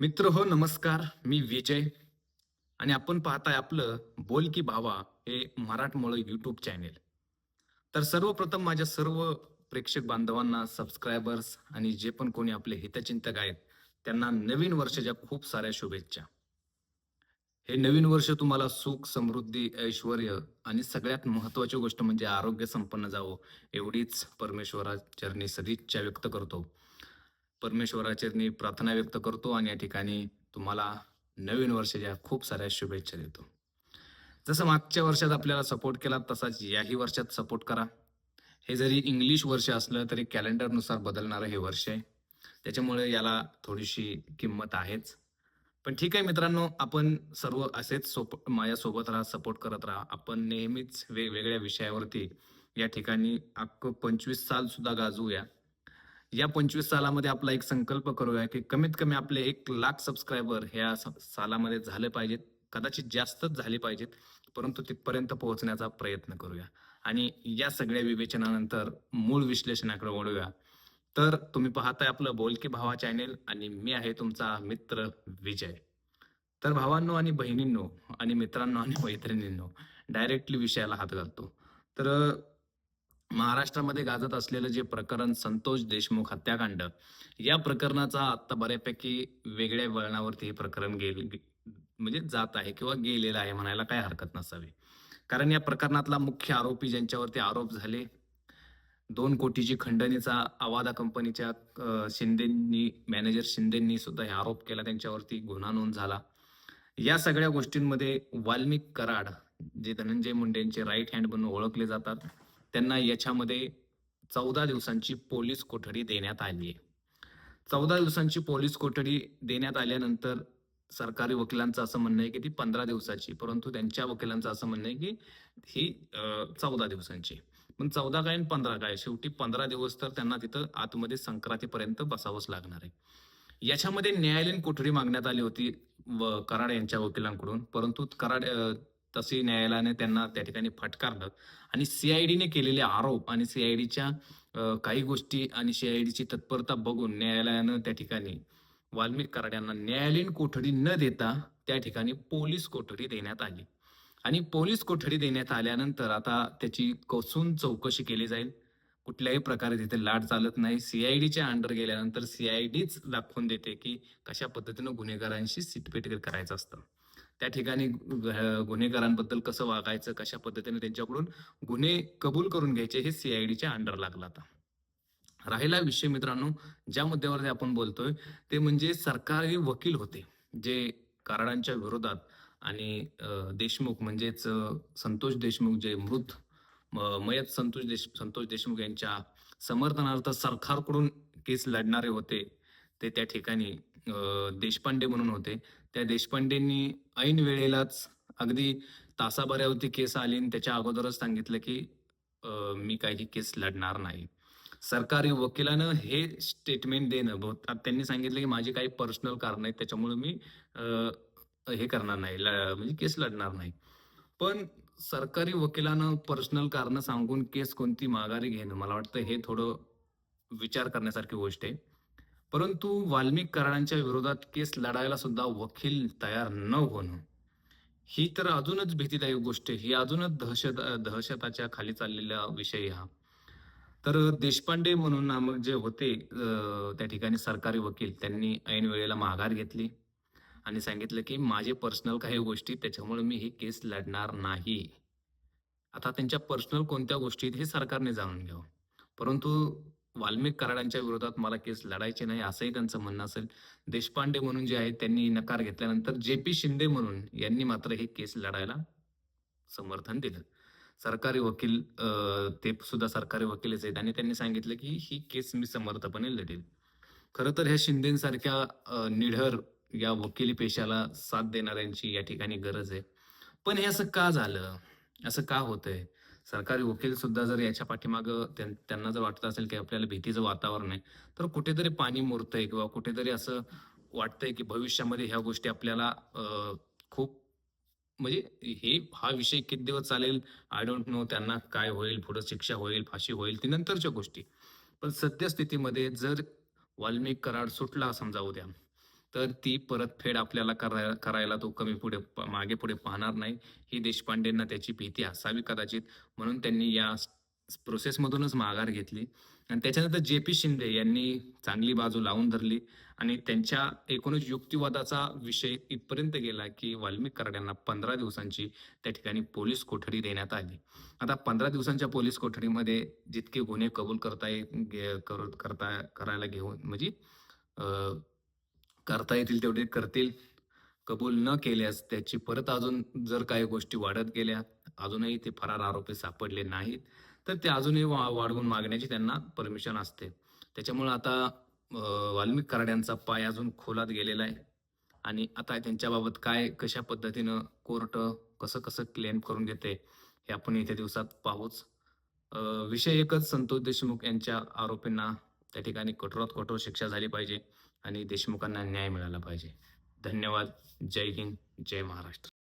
मित्र हो नमस्कार. मी विजय. आणि आपण पाहताय आपलं बोल की भावा हे मराठमोळं युट्यूब चॅनेल तर सर्वप्रथम माझ्या सर्व प्रेक्षक बांधवांना सबस्क्रायबर्स आणि जे पण कोणी आपले हितचिंतक आहेत त्यांना नवीन वर्षाच्या खूप साऱ्या शुभेच्छा. हे नवीन वर्ष तुम्हाला सुख समृद्धी ऐश्वर आणि सगळ्यात महत्वाची गोष्ट म्हणजे आरोग्य संपन्न जावं एवढीच परमेश्वरा चरणी सदिच्छा व्यक्त करतो. परमेश्वराचरणी प्रार्थना व्यक्त करतो आणि या ठिकाणी तुम्हाला नवीन वर्षाच्या खूप साऱ्या शुभेच्छा देतो. जसं मागच्या वर्षात आपल्याला सपोर्ट केला तसाच याही वर्षात सपोर्ट करा. हे जरी इंग्लिश वर्ष असलं तरी कॅलेंडरनुसार बदलणारं हे वर्ष आहे. त्याच्यामुळे याला थोडीशी किंमत आहेच. पण ठीक आहे मित्रांनो आपण सर्व असेच सोप माझ्यासोबत राहा सपोर्ट करत राहा. आपण नेहमीच वेगवेगळ्या विषयावरती या ठिकाणी अख्खं पंचवीस साल सुद्धा गाजवूया. या पंचवीस सालामध्ये आपला एक संकल्प करूया की कमीत कमी आपले एक लाख सबस्क्रायबर ह्या सालामध्ये झाले पाहिजेत. कदाचित जास्तच झाले पाहिजेत परंतु तिथपर्यंत पोहोचण्याचा प्रयत्न करूया. आणि या सगळ्या विवेचनानंतर मूळ विश्लेषणाकडे वळूया. तर तुम्ही पाहताय आपलं बोलके भावा चॅनेल आणि मी आहे तुमचा मित्र विजय. तर भावांनो आणि बहिणींनो आणि मित्रांनो आणि मैत्रिणींनो डायरेक्टली विषयाला हात घालतो. तर महाराष्ट्रामध्ये गाजत असलेलं जे प्रकरण संतोष देशमुख हत्याकांड या प्रकरणाचा आता बऱ्यापैकी वेगळ्या वळणावरती हे प्रकरण गेल म्हणजे जात आहे किंवा गेलेलं आहे म्हणायला काय हरकत नसावी. कारण या प्रकरणातला मुख्य आरोपी ज्यांच्यावरती आरोप झाले दोन कोटीची खंडणीचा आवादा कंपनीच्या शिंदेंनी मॅनेजर शिंदेंनी सुद्धा हे आरोप केला त्यांच्यावरती गुन्हा नोंद झाला. या सगळ्या गोष्टींमध्ये वाल्मिक कराड जे धनंजय मुंडेंचे राईट हँड म्हणून ओळखले जातात त्यांना याच्यामध्ये चौदा दिवसांची पोलीस कोठडी देण्यात आली आहे. चौदा दिवसांची पोलीस कोठडी देण्यात आल्यानंतर सरकारी वकिलांचं असं म्हणणं आहे की ती पंधरा दिवसाची परंतु त्यांच्या वकिलांचं असं म्हणणं आहे की ही चौदा दिवसांची. पण चौदा काय आणि पंधरा काय? शेवटी पंधरा दिवस तर त्यांना तिथं आतमध्ये संक्रांतीपर्यंत बसावंच लागणार आहे. याच्यामध्ये न्यायालयीन कोठडी मागण्यात आली होती व कराड यांच्या वकिलांकडून परंतु कराड तसे न्यायालयाने त्यांना त्या ठिकाणी फटकारलं. आणि सीआयडीने केलेले आरोप आणि सीआयडीच्या काही गोष्टी आणि सीआयडीची तत्परता बघून न्यायालयानं त्या ठिकाणी वाल्मिक यांना न्यायालयीन कोठडी न देता त्या ठिकाणी पोलीस कोठडी देण्यात आली. आणि पोलीस कोठडी देण्यात आल्यानंतर आता त्याची कसून चौकशी केली जाईल. कुठल्याही प्रकारे तिथे लाट चालत नाही. सीआयडीच्या अंडर गेल्यानंतर सीआयडीच दाखवून देते की कशा पद्धतीनं गुन्हेगारांशी सिटपेट करायचं असतं. त्या ठिकाणी गुन्हेगारांबद्दल कसं वागायचं कशा पद्धतीने त्यांच्याकडून गुन्हे कबूल करून घ्यायचे हे सीआयडीच्या अंडर लागलं आता. राहिला विषय मित्रांनो ज्या मुद्द्यावरती आपण बोलतोय ते म्हणजे सरकारी वकील होते जे कराडांच्या विरोधात आणि देशमुख म्हणजेच संतोष देशमुख जे मृत म- मयत संतोष देश संतोष देशमुख यांच्या समर्थनार्थ सरकारकडून केस लढणारे होते ते त्या ठिकाणी देशपांडे म्हणून होते. त्या देशपांडेंनी ऐन वेळेलाच अगदी तासाभरावरती केस आली आणि त्याच्या अगोदरच सांगितलं की मी काही केस लढणार नाही. सरकारी वकिलानं हे स्टेटमेंट देणं बहु- त्यांनी सांगितलं की माझी काही पर्सनल कारण आहेत त्याच्यामुळे मी हे करणार नाही ल- म्हणजे केस लढणार नाही. पण सरकारी वकिलानं पर्सनल कारण सांगून केस कोणती माघारी घेणं मला वाटतं हे थोडं विचार करण्यासारखी गोष्ट आहे. परंतु वाल्मिक कराडांच्या विरोधात केस लढायला सुद्धा वकील तयार न होणं. ही तर अजूनच भीतीदायक गोष्ट आहे. ही अजूनच दहशत दहशताच्या खाली चाललेला विषय हा. तर देशपांडे म्हणून नामक जे होते त्या ठिकाणी सरकारी वकील त्यांनी ऐन वेळेला माघार घेतली आणि सांगितलं की माझे पर्सनल काही गोष्टी त्याच्यामुळे मी ही केस लढणार नाही. आता त्यांच्या पर्सनल कोणत्या गोष्टी आहेत हे सरकारने जाणून घ्यावं. परंतु वाल्मिक कराडांच्या विरोधात मला केस लढायची नाही असंही त्यांचं म्हणणं असेल. देशपांडे म्हणून जे आहेत त्यांनी नकार घेतल्यानंतर जे पी शिंदे म्हणून यांनी मात्र हे केस लढायला समर्थन दिलं. सरकारी वकील ते सुद्धा सरकारी वकीलच आहेत आणि त्यांनी सांगितलं की ही केस मी समर्थपणे लढेल. खरं तर ह्या शिंदेसारख्या निढर या वकिली पेशाला साथ देणाऱ्यांची या ठिकाणी गरज आहे. पण हे असं का झालं? असं का होतंय? सरकारी वकील सुद्धा जर याच्या पाठीमागं त्यां- त्यांना जर वाटत असेल की आपल्याला भीतीचं वातावरण आहे तर कुठेतरी पाणी मुरतंय किंवा कुठेतरी असं वाटतंय की भविष्यामध्ये ह्या गोष्टी आपल्याला खूप म्हणजे हे हा विषय किती दिवस चालेल? आय डोंट नो त्यांना काय होईल पुढे शिक्षा होईल फाशी होईल ती नंतरच्या गोष्टी. पण सद्यस्थितीमध्ये जर वाल्मिक कराड सुटला समजा उद्या तर ती परतफेड आपल्याला करायला करायला तो कमी पुढे प- मागे पुढे पाहणार नाही. ही देशपांडेंना त्याची भीती असावी कदाचित. म्हणून त्यांनी या प्रोसेसमधूनच माघार घेतली. आणि त्याच्यानंतर जे पी शिंदे यांनी चांगली बाजू लावून धरली. आणि त्यांच्या एकूणच युक्तिवादाचा विषय इथपर्यंत गेला की वाल्मिक कराड्यांना पंधरा दिवसांची त्या ठिकाणी पोलीस कोठडी देण्यात आली. आता पंधरा दिवसांच्या पोलीस कोठडीमध्ये जितके गुन्हे कबूल करता येत कर- करता करायला घेऊन म्हणजे करता येतील तेवढे करतील. कबूल न केल्यास त्याची परत अजून जर काही गोष्टी वाढत गेल्या अजूनही ते फरार आरोपी सापडले नाहीत तर ते अजूनही वा- वाढवून मागण्याची त्यांना परमिशन असते. त्याच्यामुळे आता वाल्मिक कराड्यांचा पाय अजून खोलात गेलेला आहे. आणि आता त्यांच्याबाबत काय कशा पद्धतीनं कोर्ट कसं कसं क्लेम करून घेते हे आपण येत्या दिवसात पाहूच. विषय एकच संतोष देशमुख यांच्या आरोपींना त्या ठिकाणी कठोरात कठोर शिक्षा झाली पाहिजे. आणि देशमुखांना न्याय मिळाला पाहिजे. धन्यवाद. जय हिंद. जय महाराष्ट्र.